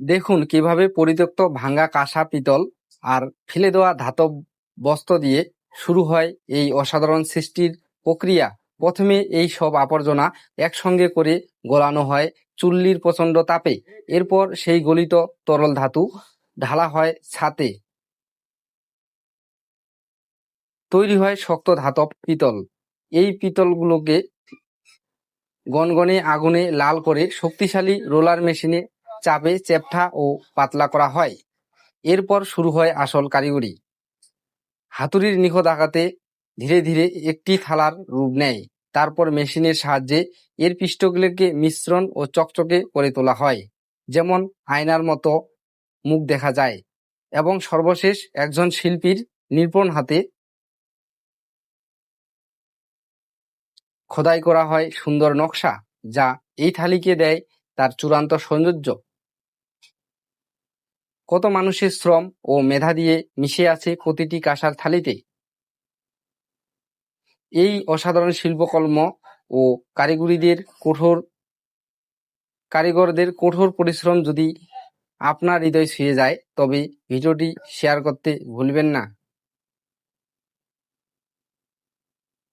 দেখুন কীভাবে পরিত্যক্ত ভাঙা কাঁসা পিতল আর ফেলে দেওয়া ধাতব বস্ত্র দিয়ে শুরু হয় এই অসাধারণ সৃষ্টির প্রক্রিয়া। প্রথমে এই সব আবর্জনা একসঙ্গে করে গলানো হয় চুল্লির প্রচণ্ড তাপে। এরপর সেই গলিত তরল ধাতু ঢালা হয় ছাতে। তৈরি হয় শক্ত ধাতব পিতল। এই পিতলগুলোকে গনগনে আগুনে লাল করে শক্তিশালী রোলার মেশিনে চাপে চেপটা ও পাতলা করা হয়। এরপর শুরু হয় আসল কারিগরি। হাতুড়ির নিখুঁত আঘাতে ধীরে ধীরে একটি থালার রূপ নেয়। তারপর মেশিনের সাহায্যে এর পৃষ্ঠগুলিকে মিশ্রণ ও চকচকে করে তোলা হয়, যেমন আয়নার মতো মুখ দেখা যায় এবং সর্বশেষ একজন শিল্পীর নির্পণ হাতে খোদাই করা হয় সুন্দর নকশা, যা এই থালিকে দেয় তার চূড়ান্ত সৌন্দর্য। কত মানুষের শ্রম ও মেধা দিয়ে মিশে আছে প্রতিটি কাঁসার থালিতে? এই অসাধারণ শিল্পকর্ম ও কারিগরিদের কঠোর, কারিগরদের কঠোর পরিশ্রম যদি আপনার হৃদয় ছুঁয়ে যায়, তবে ভিডিওটি শেয়ার করতে ভুলবেন না।